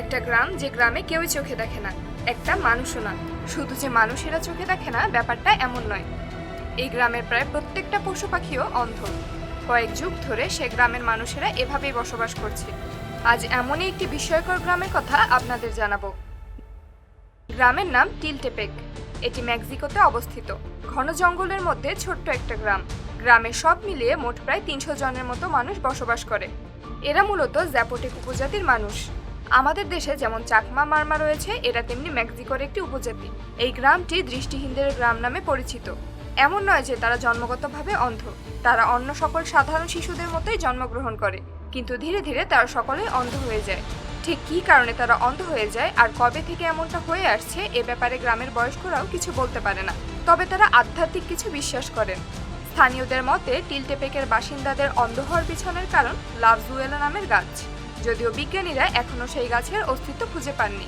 একটা গ্রাম যে গ্রামে কেউই চোখে দেখে না, একটা মানুষও না। শুধু যে মানুষেরা চোখে দেখে না, ব্যাপারটা এমন নয়। এই গ্রামের প্রায় প্রত্যেকটা পশু পাখিও অন্ধ। কয়েক যুগ ধরে সে গ্রামের মানুষেরা এভাবেই বসবাস করছে। আজ এমনই একটি বিস্ময়কর গ্রামের কথা আপনাদের জানাব। গ্রামের নাম টিলটেপেক। এটি মেক্সিকোতে অবস্থিত। ঘন জঙ্গলের মধ্যে ছোট্ট একটা গ্রাম। গ্রামে সব মিলিয়ে মোট প্রায় তিনশো জনের মতো মানুষ বসবাস করে। এরা মূলত জ্যাপোটেক উপজাতির মানুষ। আমাদের দেশে যেমন চাকমা মারমা রয়েছে এরা তেমনি মেক্সিকোর একটি উপজাতি। এই গ্রামটি দৃষ্টিহীনদের গ্রাম নামে পরিচিত। এমন নয় যে তারা জন্মগতভাবে অন্ধ। তারা অন্য সকল সাধারণ শিশুদের মতোই জন্মগ্রহণ করে, কিন্তু ধীরে ধীরে তারা সকলেই অন্ধ হয়ে যায়। ঠিক কী কারণে তারা অন্ধ হয়ে যায় আর কবে থেকে এমনটা হয়ে আসছে, এ ব্যাপারে গ্রামের বয়স্করাও কিছু বলতে পারে না। তবে তারা আধ্যাত্মিক কিছু বিশ্বাস করেন। স্থানীয়দের মতে, টিলটেপেকের বাসিন্দাদের অন্ধ হওয়ার পিছনের কারণ লাভজুয়েলা নামের গাছ। যদিও বিজ্ঞানীরা এখনও সেই গাছের অস্তিত্ব খুঁজে পাননি।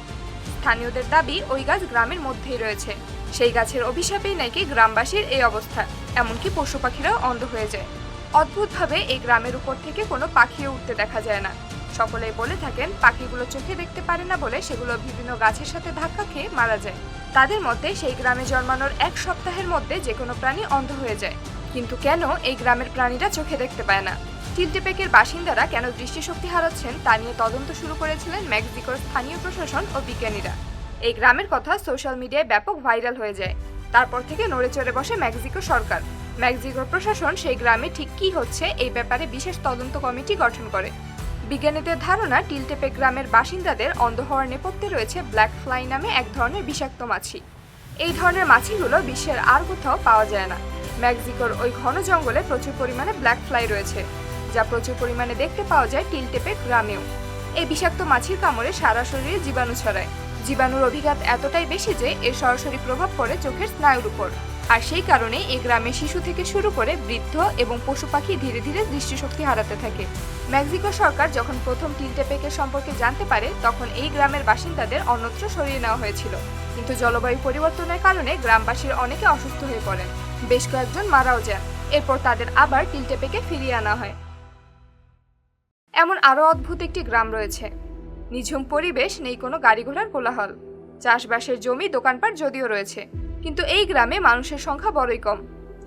স্থানীয়দের দাবি, ওই গাছ গ্রামের মধ্যেই রয়েছে। সেই গাছের অভিশাপেই নাকি গ্রামবাসীর এই অবস্থা, এমনকি পশু পাখিরাও অন্ধ হয়ে যায়। অদ্ভুতভাবে এই গ্রামের উপর থেকে কোনো পাখিও উঠতে দেখা যায় না। সকলেই বলে থাকেন, পাখিগুলো চোখে দেখতে পারে না বলে সেগুলো বিভিন্ন গাছের সাথে ধাক্কা খেয়ে মারা যায়। তাদের মতে সেই গ্রামে জন্মানোর এক সপ্তাহের মধ্যে যে কোনো প্রাণী অন্ধ হয়ে যায়। কিন্তু কেন এই গ্রামের প্রাণীরা চোখে দেখতে পায় না? টিলটেপেকের বাসিন্দারা কেন দৃষ্টিশক্তি হারাচ্ছেন তা নিয়ে তদন্ত শুরু করেছিলেন মেক্সিকোর স্থানীয় প্রশাসন ও বিজ্ঞানীরা। এই গ্রামের কথা সোশ্যাল মিডিয়ায় ব্যাপক ভাইরাল হয়ে যায়। তারপর থেকে নড়ে চড়ে বসে মেক্সিকো সরকার। মেক্সিকোর প্রশাসন সেই গ্রামে ঠিক কী হচ্ছে এই ব্যাপারে বিশেষ তদন্ত কমিটি গঠন করে। বিজ্ঞানীদের ধারণা টিলটেপে গ্রামের বাসিন্দাদের অন্ধ হওয়ার নেপথ্যে রয়েছে ব্ল্যাক ফ্লাই নামে এক ধরনের বিষাক্ত মাছি। এই ধরনের মাছিগুলো বিশ্বের আর কোথাও পাওয়া যায় না। মেক্সিকোর ওই ঘন জঙ্গলে প্রচুর পরিমাণে ব্ল্যাক ফ্লাই রয়েছে, যা প্রচুর পরিমাণে দেখতে পাওয়া যায় টিলটেপে গ্রামেও। এই বিষাক্ত মাছির কামড়ে সারা শরীরে জীবাণু ছড়ায়। জীবাণুর অভিঘাত এতটাই বেশি যে এর সরাসরি প্রভাব পড়ে চোখের স্নায়ুর উপর। আর সেই কারণে এই গ্রামে শিশু থেকে শুরু করে বৃদ্ধ এবং পশু পাখি ধীরে ধীরে দৃষ্টিশক্তি হারাতে থাকে। মেক্সিকো সরকার যখন প্রথম টিলটেপেকের সম্পর্কে জানতে পারে, তখন এই গ্রামের বাসিন্দাদের অন্যত্র সরিয়ে নেওয়া হয়েছিল। কিন্তু জলবায়ু পরিবর্তনের কারণে গ্রামবাসীর অনেকে অসুস্থ হয়ে পড়েন। বেশ কয়েকজন মারাও যান এরপর তাদের আবার টিলটেপেকে ফিরিয়ে আনা হয়। এমন আরও অদ্ভুত একটি গ্রাম রয়েছে। নিঝুম পরিবেশ নেই কোনো গাড়ি ঘোড়ার কোলাহল। চাষবাসের জমি দোকানপাট যদিও রয়েছে, কিন্তু এই গ্রামে মানুষের সংখ্যা বড়ই কম।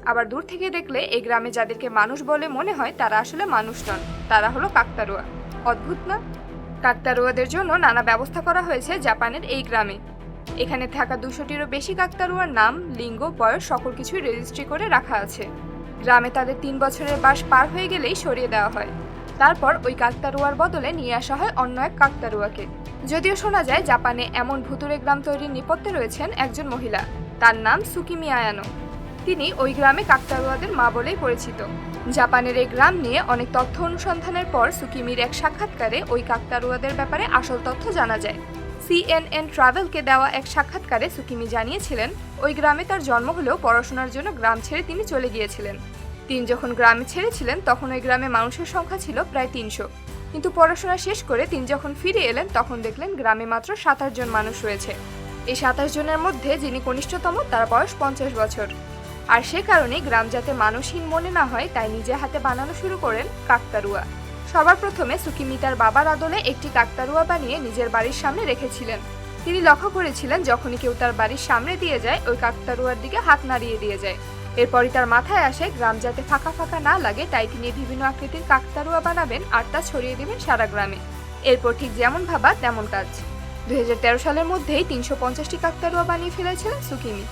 আবার দূর থেকে দেখলে এই গ্রামে যাদেরকে মানুষ বলে মনে হয় তারা আসলে মানুষ নন, তারা হলো কাকতারুয়া। অদ্ভুত না? কাকতারুয়াদের জন্য নানা ব্যবস্থা করা হয়েছে জাপানের এই গ্রামে। এখানে থাকা দুশোটিরও বেশি কাকতারুয়ার নাম, লিঙ্গ, বয়স সকল কিছুই রেজিস্ট্রি করে রাখা আছে। গ্রামে তাদের তিন বছরের বাস পার হয়ে গেলেই সরিয়ে দেওয়া হয়। তারপর ওই কাকতারুয়ার বদলে নিয়ে আসা হয় অন্য এক কাকতারুয়াকে যদিও শোনা যায় জাপানে এমন ভুতুরে গ্রাম তৈরির নেপথ্যে রয়েছেন একজন মহিলা। তার নাম সুকিমি আয়ানো। তিনি ওই গ্রামে কাকতারুয়াদের মা বলেই পরিচিত। জাপানের এই গ্রাম নিয়ে অনেক তথ্য অনুসন্ধানের পর সুকিমির এক সাক্ষাৎকারে ওই কাকতারুয়াদের ব্যাপারে আসল তথ্য জানা যায়। সিএনএন ট্রাভেলকে দেওয়া এক সাক্ষাৎকারে সুকিমি জানিয়েছিলেন, ওই গ্রামে তার জন্ম হলেও পড়াশোনার জন্য গ্রাম ছেড়ে তিনি চলে গিয়েছিলেন। তিনি যখন গ্রামে ছেড়েছিলেন, তখন ওই গ্রামে মানুষের সংখ্যা ছিল প্রায় তিনশো। কিন্তু পড়াশোনা শেষ করে তিনি যখন ফিরে এলেন, তখন দেখলেন গ্রামে মাত্র সাতাশ জন মানুষ রয়েছে। এই সাতাশ জনের মধ্যে যিনি কনিষ্ঠতম, তার বয়স পঞ্চাশ বছর। আর সে কারণে গ্রাম যাতে মানুষহীন মনে না হয়, তাই নিজে হাতে বানানো শুরু করেন কাকতারুয়া। সবার প্রথমে সুকিমি তার বাবার আদলে একটি কাকতারুয়া বানিয়ে নিজের বাড়ির সামনে রেখেছিলেন। তিনি লক্ষ্য করেছিলেন, যখনই কেউ তার বাড়ির সামনে দিয়ে যায়, ওই কাকতারুয়ার দিকে হাত নাড়িয়ে দিয়ে যায়। এরপরই তার মাথায় আসে, গ্রাম যাতে ফাঁকা ফাঁকা না লাগে, তাই তিনি বিভিন্ন আকৃতির কাকতারুয়া বানাবেন আর তা ছড়িয়ে দেবেন সারা গ্রামে। এরপর ঠিক যেমন ভাবা, তেমন কাজ। দুই হাজার তেরো সালের মধ্যেই তিনশো পঞ্চাশটি কাকতারুয়া বানিয়ে ফেলেছিলেন সুকিমি।